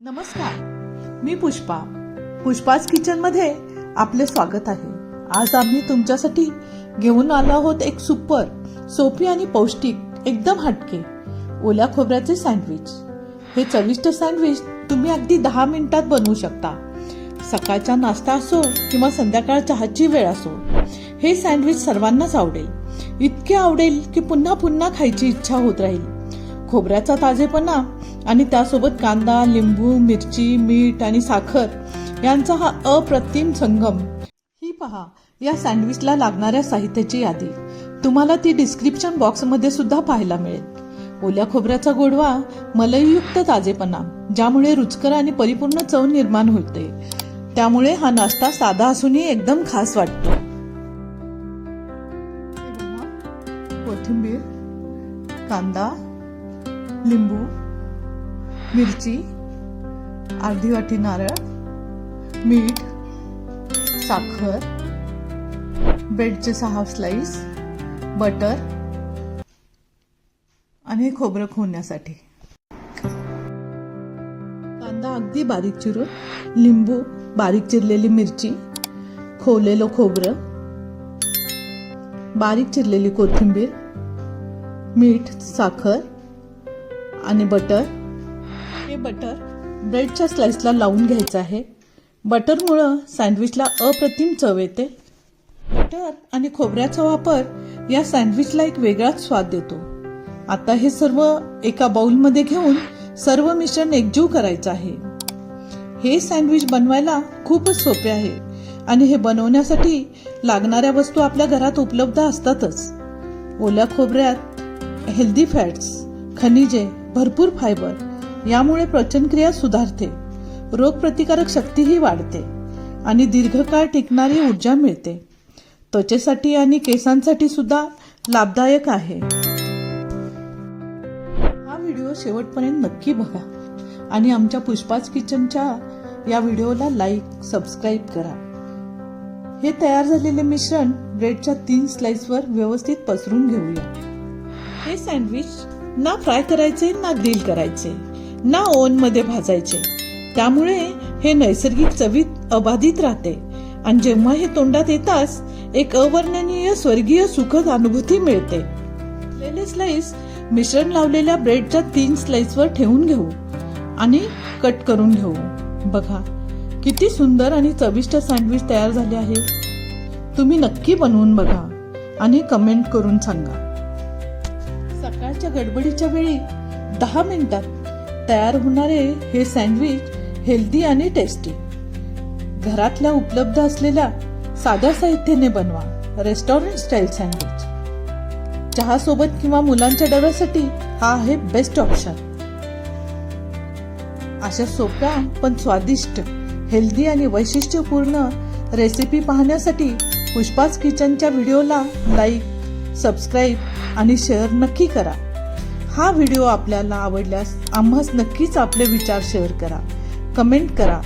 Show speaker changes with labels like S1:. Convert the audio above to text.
S1: नमस्कार. मी पुष्पा. पुष्पाज किचनमध्ये आपले स्वागत आहे. आज आम्ही तुमच्यासाठी घेऊन आलो आहोत एक सुपर सोपी आणि पौष्टिक एकदम हटके ओल्या खोबऱ्याचे सँडविच हे चविष्ट सँडविच तुम्ही अगदी दहा मिनिटात बनवू शकता. सकाळचा नाश्ता असो किंवा संध्याकाळ चहाची वेळ असो हे सँडविच सर्वांनाच आवडेल. इतके आवडेल की पुन्हा पुन्हा खायची इच्छा होत राहील. खोबऱ्याचा ताजेपणा आणि त्यासोबत कांदा लिंबू मिरची मीठ आणि साखर यांचा हा अप्रतिम संगम. ही पहा या सँडविचला लागणाऱ्या साहित्याची यादी. तुम्हाला ती डिस्क्रिप्शन बॉक्समध्ये सुद्धा पाहायला मिळेल. ओल्या खोबऱ्याचा गोडवा मलईयुक्त ताजेपणा ज्यामुळे रुचकर आणि परिपूर्ण चव निर्माण होते. त्यामुळे हा नाश्ता साधा असूनही एकदम खास वाटतो. कोथिंबीर कांदा लिंबू मिरची अर्धी वाटी नारळ मीठ साखर ब्रेडचे सहा स्लाइस बटर आणि खोबरं खोवण्यासाठी कांदा अगदी बारीक चिरून लिंबू बारीक चिरलेली मिरची खोवलेलं खोबरं बारीक चिरलेली कोथिंबीर मीठ साखर आणि बटर बटर ब्रेडच्या स्लाइसला लावून घ्यायचं आहे. बटरमुळं सँडविचला अप्रतिम चव येते. बटर आणि खोबऱ्याचा वापर या सँडविचला एक वेगळाच स्वाद देतो. आता हे सर्व एका बाउलमध्ये घेऊन सर्व मिश्रण एकजीव करायचं आहे. हे सँडविच बनवायला खूपच सोपे आहे आणि हे बनवण्यासाठी लागणाऱ्या वस्तू आपल्या घरात उपलब्ध असतातच. ओल्या खोबऱ्यात हेल्दी फॅट्स खनिजे भरपूर फायबर यामुळे पचनक्रिया सुधारते. रोगप्रतिकारक शक्तीही वाढते. आणि दीर्घकाळ टिकणारी ऊर्जा मिळते. त्वचेसाठी आणि केसांसाठी सुद्धा लाभदायक आहे. हा व्हिडिओ शेवटपर्यंत नक्की बघा. आणि आमच्या पुष्पाच किचनच्या या व्हिडिओला लाईक सबस्क्राईब करा. हे तयार झालेले मिश्रण ब्रेडच्या तीन स्लाइसवर व्यवस्थित पसरून घेऊया. हे सँडविच ना फ्राय करायचे ना ग्रिल करायचे. ना ओनमध्ये भाजायचे. त्यामुळे हे नैसर्गिक चवीत अबाधित राहते. आणि जेव्हा हे तोंडात येताच एक अवर्णनीय स्वर्गीय सुखद अनुभूती मिळते. लेले स्लाइस मिश्रण लावलेल्या ब्रेडच्या तीन स्लाइसवर ठेवून घेऊ आणि कट करून घेऊ. बघा किती सुंदर आणि चविष्ट सँडविच तयार झाले आहे. तुम्ही नक्की बनवून बघा आणि कमेंट करून सांगा. सकाळच्या गडबडीच्या वेळी दहा मिनिटात तयार होणारे हे सँडविच हेल्दी आणि टेस्टी. घरातल्या उपलब्ध असलेल्या साध्या साहित्याने बनवा. Restaurant style sandwich. चहा सोबत किंवा मुलांच्या डब्यासाठी हा आहे बेस्ट ऑप्शन. अशा सोप्या पण स्वादिष्ट हेल्दी आणि वैशिष्ट्यपूर्ण रेसिपी पाहण्यासाठी पुष्पाच किचनच्या व्हिडिओला लाईक सबस्क्राईब आणि शेअर नक्की करा. हा व्हिडिओ आपल्याला आवडल्यास आम्हास नक्कीच आपले विचार शेअर करा. कमेंट करा.